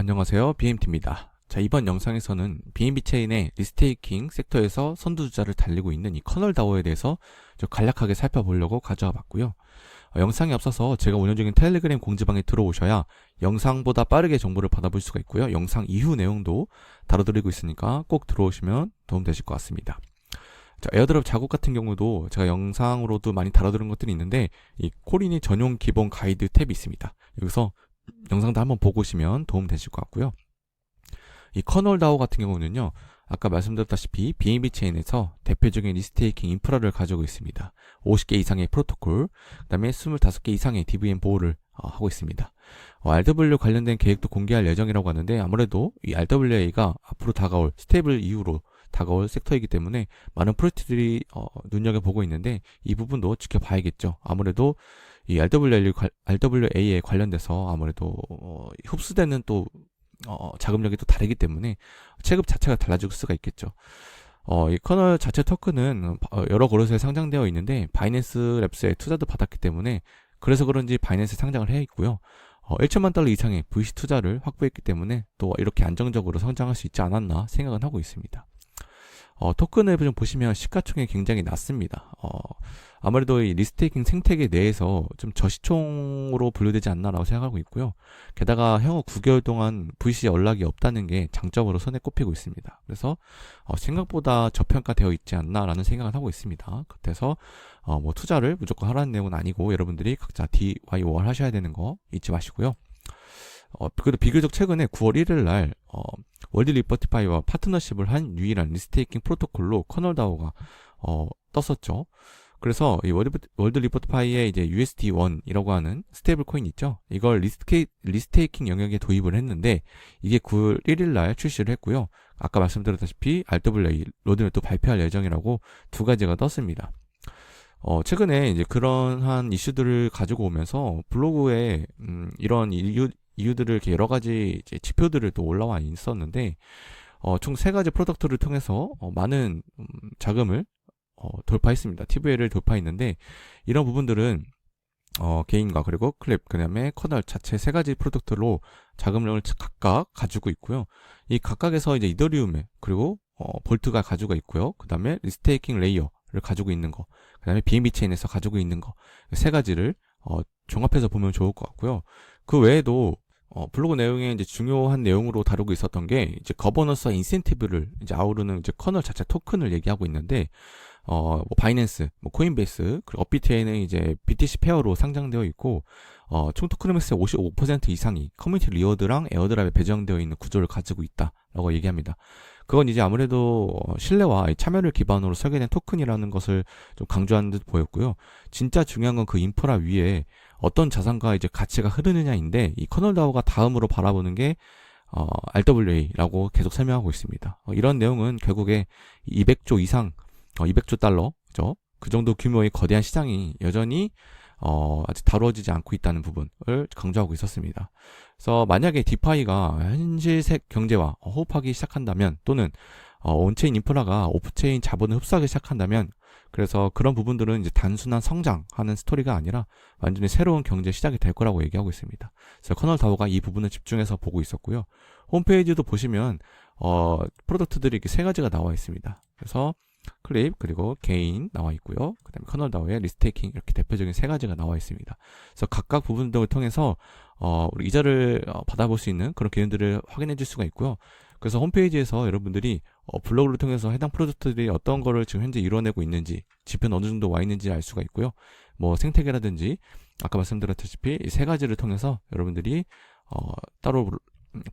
안녕하세요. BMT입니다. 자, 이번 영상에서는 BNB 체인의 리스테이킹 섹터에서 선두주자를 달리고 있는 이 커널 다오에 대해서 좀 간략하게 살펴보려고 가져와 봤고요. 어, 영상에 앞서서 제가 운영 중인 텔레그램 공지방에 들어오셔야 영상보다 빠르게 정보를 받아볼 수가 있고요. 영상 이후 내용도 다뤄드리고 있으니까 꼭 들어오시면 도움되실 것 같습니다. 자, 에어드롭 작업 같은 경우도 제가 영상으로도 많이 다뤄드린 것들이 있는데 이 코린이 전용 기본 가이드 탭이 있습니다. 여기서 영상도 한번 보고 오시면 도움 되실 것 같고요. 이 커널 다오 같은 경우는요. 아까 말씀드렸다시피 BNB 체인에서 대표적인 리스테이킹 인프라를 가지고 있습니다. 50개 이상의 프로토콜, 그 다음에 25개 이상의 DVM 보호를 어, 하고 있습니다. 어, RW 관련된 계획도 공개할 예정이라고 하는데 아무래도 이 RWA가 앞으로 다가올 스테이블 이후로 다가올 섹터이기 때문에 많은 프로젝트들이 어, 눈여겨보고 있는데 이 부분도 지켜봐야겠죠. 아무래도 이 RWA, RWA에 관련돼서 아무래도 어, 흡수되는 또 어, 자금력이 또 다르기 때문에 체급 자체가 달라질 수가 있겠죠. 어, 이 커널 자체 토큰은 어, 여러 거래소에 상장되어 있는데 바이낸스 랩스에 투자도 받았기 때문에 그래서 그런지 바이낸스 상장을 해 있고요. 어, 1천만 달러 이상의 VC 투자를 확보했기 때문에 또 이렇게 안정적으로 성장할 수 있지 않았나 생각은 하고 있습니다. 어, 토큰을 좀 보시면 시가총액이 굉장히 낮습니다. 어, 아무래도 이 리스테이킹 생태계 내에서 좀 저시총으로 분류되지 않나라고 생각하고 있고요. 게다가 향후 9개월 동안 VC 연락이 없다는 게 장점으로 손에 꼽히고 있습니다. 그래서 어, 생각보다 저평가되어 있지 않나라는 생각을 하고 있습니다. 그래서 어, 뭐 투자를 무조건 하라는 내용은 아니고 여러분들이 각자 DYOR 하셔야 되는 거 잊지 마시고요. 어, 그래도 비교적 최근에 9월 1일 날 어, 월드 리퍼티파이와 파트너십을 한 유일한 리스테이킹 프로토콜로 커널다오가 어, 떴었죠. 그래서 이 월드, 월드 리포트파이에 이제 USD1이라고 하는 스테이블 코인 있죠. 이걸 리스테이, 리스테이킹 영역에 도입을 했는데 이게 9월 1일 날 출시를 했고요. 아까 말씀드렸다시피 RWA 로드맵도 발표할 예정이라고 두 가지가 떴습니다. 어, 최근에 이제 그런 한 이슈들을 가지고 오면서 블로그에 음, 이런 이유, 이유들을 이렇게 여러 가지 이제 지표들을 또 올라와 있었는데 어, 총 세 가지 프로덕트를 통해서 어, 많은 음, 자금을 어, 돌파했습니다. TVL을 돌파했는데 이런 부분들은 어, 개인과 그리고 클립, 그 다음에 커널 자체 세 가지 프로덕트로 자금량을 각각 가지고 있고요. 이 각각에서 이제 이더리움에 그리고 어, 볼트가 가지고 있고요. 그 다음에 리스테이킹 레이어를 가지고 있는 거, 그 다음에 BNB 체인에서 가지고 있는 거 세 가지를 어, 종합해서 보면 좋을 것 같고요. 그 외에도 어, 블로그 내용에 이제 중요한 내용으로 다루고 있었던 게 이제 거버넌스와 인센티브를 이제 아우르는 이제 커널 자체 토큰을 얘기하고 있는데 어, 뭐 바이낸스, 뭐 코인베이스, 그리고 업비트에는 이제 BTC 페어로 상장되어 있고 어, 총 토크노믹스의 55% 이상이 커뮤니티 리워드랑 에어드랍에 배정되어 있는 구조를 가지고 있다라고 얘기합니다. 그건 이제 아무래도 어, 신뢰와 참여를 기반으로 설계된 토큰이라는 것을 좀 강조하는 듯 보였고요. 진짜 중요한 건 그 인프라 위에 어떤 자산과 이제 가치가 흐르느냐인데 이 커널다오가 다음으로 바라보는 게 어, RWA라고 계속 설명하고 있습니다. 어, 이런 내용은 결국에 200조 이상 어, 200조 달러죠. 그 정도 규모의 거대한 시장이 여전히 어, 아직 다루어지지 않고 있다는 부분을 강조하고 있었습니다. 그래서 만약에 디파이가 현실색 경제와 호흡하기 시작한다면 또는 어, 온체인 인프라가 오프체인 자본을 흡수하기 시작한다면 그래서 그런 부분들은 이제 단순한 성장하는 스토리가 아니라 완전히 새로운 경제 시작이 될 거라고 얘기하고 있습니다. 그래서 커널 다우가 이 부분을 집중해서 보고 있었고요. 홈페이지도 보시면 어, 프로덕트들이 이렇게 세 가지가 나와 있습니다. 그래서 클립 그리고 개인 나와 있고요. 그다음에 커널 다우의 리스테이킹 이렇게 대표적인 세 가지가 나와 있습니다. 그래서 각각 부분 등을 통해서 어, 우리 이자를 어, 받아볼 수 있는 그런 기능들을 확인해 줄 수가 있고요. 그래서 홈페이지에서 여러분들이 어, 블로그를 통해서 해당 프로젝트들이 어떤 거를 지금 현재 이뤄내고 있는지 지표는 어느 정도 와 있는지 알 수가 있고요. 뭐 생태계라든지 아까 말씀드렸다시피 이 세 가지를 통해서 여러분들이 어, 따로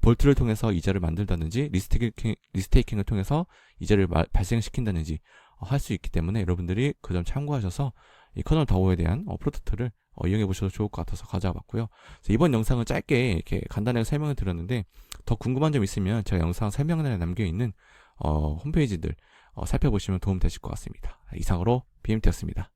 볼트를 통해서 이자를 만들다든지 리스테이킹, 리스테이킹을 통해서 이자를 마, 발생시킨다든지 어, 할수 있기 때문에 여러분들이 그 점 참고하셔서 이 커널 다오에 대한 어, 프로젝트를 어, 이용해 보셔도 좋을 것 같아서 가져와 봤고요. 이번 영상은 짧게 이렇게 간단하게 설명을 드렸는데 더 궁금한 점 있으면 제가 영상 설명란에 남겨 있는 어, 홈페이지들 어, 살펴보시면 도움 되실 것 같습니다. 이상으로 BMT였습니다.